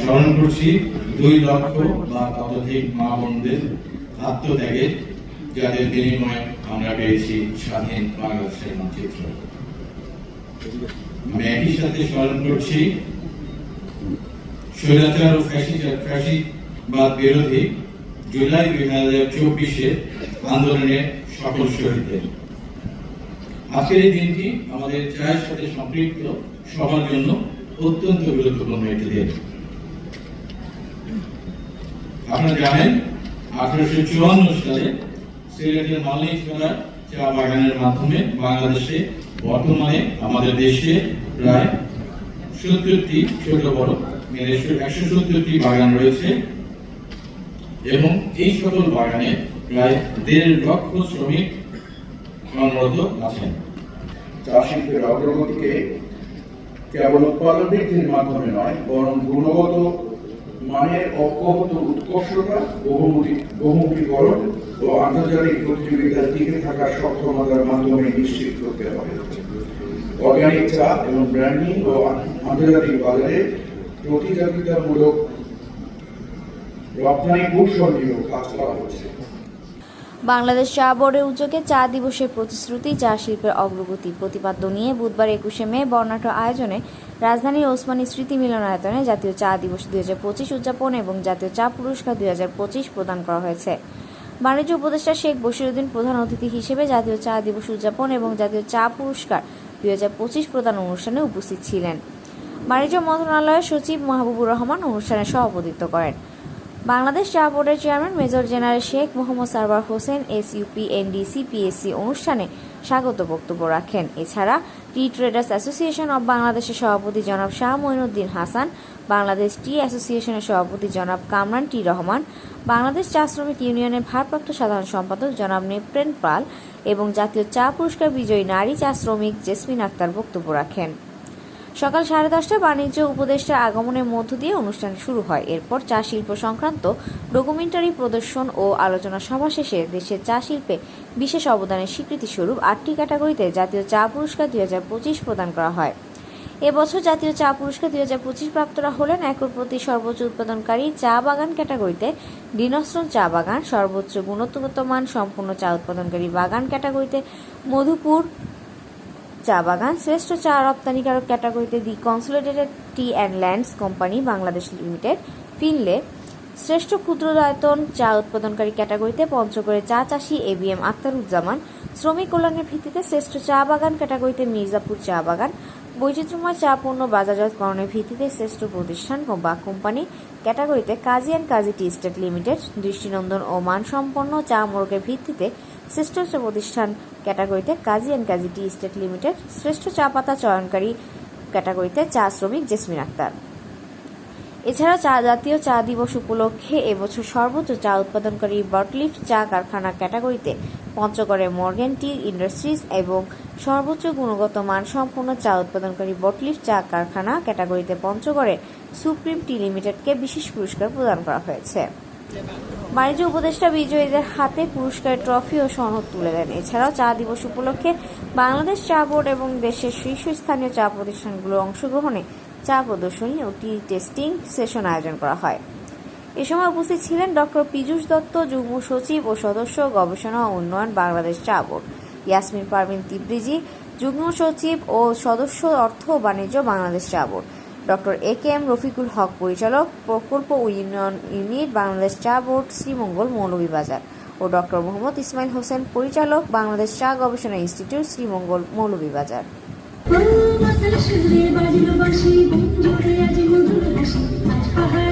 করছি, দুই লক্ষ বা ততোধিক মা বোনদের আত্মত্যাগে যাদের বিনিময়ে আমরা পেয়েছি স্বাধীন বাংলাদেশের মানচিত্র আমি একই সাথে স্মরণ করছি, স্বৈরাচার ও ফ্যাসি- ফ্যাসিবাদ বিরোধী জুলাই দুই হাজার চব্বিশে আন্দোলনের সকল শহীদদের আজকের এই দিনটি আমাদের চায়ের সাথে সম্পৃক্ত সবার জন্য অত্যন্ত গুরুত্বপূর্ণ একটি দিন। আপনারা জানেন, আঠারোশো চুয়ান্ন সালে সিলেটের মালিকপাড়া চা বাগানের মাধ্যমে বাংলাদেশে বর্তমানে আমাদের দেশে প্রায় সত্তরটি ছোট বড় মিলে একশো সত্তরটি বাগান রয়েছে। এবং এই সকল বাগানে প্রায় দেড় লক্ষ শ্রমিক কর্মরত আছেন। চা শিল্পের অগ্রগতিকে কেবল উৎপাদন বৃদ্ধির মাধ্যমে নয়, বরং গুণগত মানের অব্যাহত উৎকর্ষতা, বহুমুখী বহুমুখীকরণ ও আন্তর্জাতিক প্রতিযোগিতার টিকে থাকার সক্ষমতার মাধ্যমে নিশ্চিত করতে হবে। অর্গানিক চা এবং ব্র্যান্ডিং ও আন্তর্জাতিক বাজারে প্রতিযোগিতামূলক রপ্তানি কৌশল নিয়েও কাজ করা হচ্ছে। বাংলাদেশ চা বোর্ডের উদ্যোগে চা দিবসের প্রতিশ্রুতি চা শিল্পের অগ্রগতি প্রতিপাদ্য নিয়ে বুধবার একুশে মে বর্ণাঢ্য আয়োজনে রাজধানীর ওসমানী স্মৃতি মিলনায়তনে জাতীয় চা দিবস দুই হাজার পঁচিশ উদযাপন এবং জাতীয় চা পুরস্কার দুই হাজার পঁচিশ প্রদান করা হয়েছে। বাণিজ্য উপদেষ্টা শেখ বশিরুদ্দিন প্রধান অতিথি হিসেবে জাতীয় চা দিবস উদযাপন এবং জাতীয় চা পুরস্কার দুই হাজার পঁচিশ প্রদান অনুষ্ঠানে উপস্থিত ছিলেন। বাণিজ্য মন্ত্রণালয়ের সচিব মাহবুবুর রহমান অনুষ্ঠানে সভাপতিত্ব করেন। বাংলাদেশ চা বোর্ডের chairman major general Sheikh Mohammad Sarwar Hossain SUP NDC PSC অনুষ্ঠানে স্বাগত বক্তব্য রাখেন। এছাড়া টি ট্রেডার্স অ্যাসোসিয়েশন অব বাংলাদেশের সভাপতি জনাব শাহ মঈনুদ্দিন হাসান, বাংলাদেশ টি অ্যাসোসিয়েশনের সভাপতি জনাব কামরান টি রহমান, বাংলাদেশ চা শ্রমিক ইউনিয়নের ভারপ্রাপ্ত সাধারণ সম্পাদক জনাব নেপ্রেন পাল এবং জাতীয় চা পুরস্কার বিজয়ী নারী চা শ্রমিক জেসমিন আক্তার বক্তব্য রাখেন। সকাল সাড়ে দশটায় বাণিজ্য উপদেষ্টার আগমনের মধ্য দিয়ে অনুষ্ঠান শুরু হয়। এরপর চা শিল্প সংক্রান্ত ডকুমেন্টারি প্রদর্শন ও আলোচনা সভা শেষে দেশের চা শিল্পে বিশেষ অবদানের স্বীকৃতি স্বরূপ আটটি ক্যাটাগরিতে জাতীয় চা পুরস্কার দুই পঁচিশ প্রদান করা হয়। এবছর জাতীয় চা পুরস্কার দুই হাজার পঁচিশ প্রাপ্তরা হলেন একর প্রতি সর্বোচ্চ উৎপাদনকারী চা বাগান ক্যাটাগরিতে দিনশ্রম চা বাগান, সর্বোচ্চ গুণগত মান সম্পূর্ণ চা উৎপাদনকারী বাগান ক্যাটাগরিতে মধুপুর চা বাগান, শ্রেষ্ঠ চা রপ্তানিকারক ক্যাটাগরিতে the consolidated tea and lands company, Bangladesh limited, Finlay. শ্রেষ্ঠ ক্ষুদ্রদায়তন চা উৎপাদনকারী ক্যাটাগরিতে পঞ্চগড়ে চা চাষি এবিএম আক্তারুজ্জামান শ্রমিক কল্যাণের ভিত্তিতে শ্রেষ্ঠ চা বাগান ক্যাটাগরিতে মির্জাপুর চা বাগান। বৈচিত্র্যময় চা পণ্য বাজারজাতকরণের ভিত্তিতে শ্রেষ্ঠ প্রতিষ্ঠান বা কোম্পানি ক্যাটাগরিতে Kazi and Kazi tea estate limited, দৃষ্টিনন্দন ও মানসম্পন্ন চা মোড়কের ভিত্তিতে শ্রেষ্ঠ প্রতিষ্ঠান ক্যাটাগরিতে Kazi and Kazi tea estate limited, শ্রেষ্ঠ চা পাতা চয়নকারী ক্যাটাগরিতে চা শ্রমিক জেসমিন আক্তার। এছাড়া চা জাতীয় চা দিবস উপলক্ষে এবছর সর্বোচ্চ চা উৎপাদনকারী বটলিফ চা কারখানা ক্যাটাগরিতে পঞ্চগড়ে মর্গেন টি ইন্ডাস্ট্রিজ এবং সর্বোচ্চ গুণগত মান সম্পন্ন চা উৎপাদনকারী বটলিফ চা কারখানা ক্যাটাগরিতে পঞ্চগড়ে সুপ্রিম টি লিমিটেডকে বিশেষ পুরস্কার প্রদান করা হয়েছে। বাণিজ্য উপদেষ্টা বিজয়ীদের হাতে পুরস্কারের ট্রফি ও সনদ তুলে দেন। এছাড়াও চা দিবস উপলক্ষে বাংলাদেশ চা বোর্ড এবং দেশের শীর্ষস্থানীয় চা প্রতিষ্ঠানগুলোর অংশগ্রহণে চা প্রদর্শনী ও টি টেস্টিং সেশন আয়োজন করা হয়। এ সময় উপস্থিত ছিলেন ডক্টর পীযূষ দত্ত, যুগ্ম সচিব ও সদস্য, গবেষণা ও উন্নয়ন বাংলাদেশ চা বোর্ড, ইয়াসমিন পারভিন তিব্রিজি, যুগ্ম সচিব ও সদস্য অর্থ ও বাণিজ্য বাংলাদেশ চা board doctor A K M Rafiqul Haque, পরিচালক প্রকল্প ও ইউনিয়ন ইউনিট বাংলাদেশ চা বোর্ড শ্রীমঙ্গল মৌলভীবাজার ও ডক্টর মোহাম্মদ ইসমাইল হোসেন, পরিচালক বাংলাদেশ চা গবেষণা ইনস্টিটিউট শ্রীমঙ্গল মৌলভীবাজার। পাহাড়ে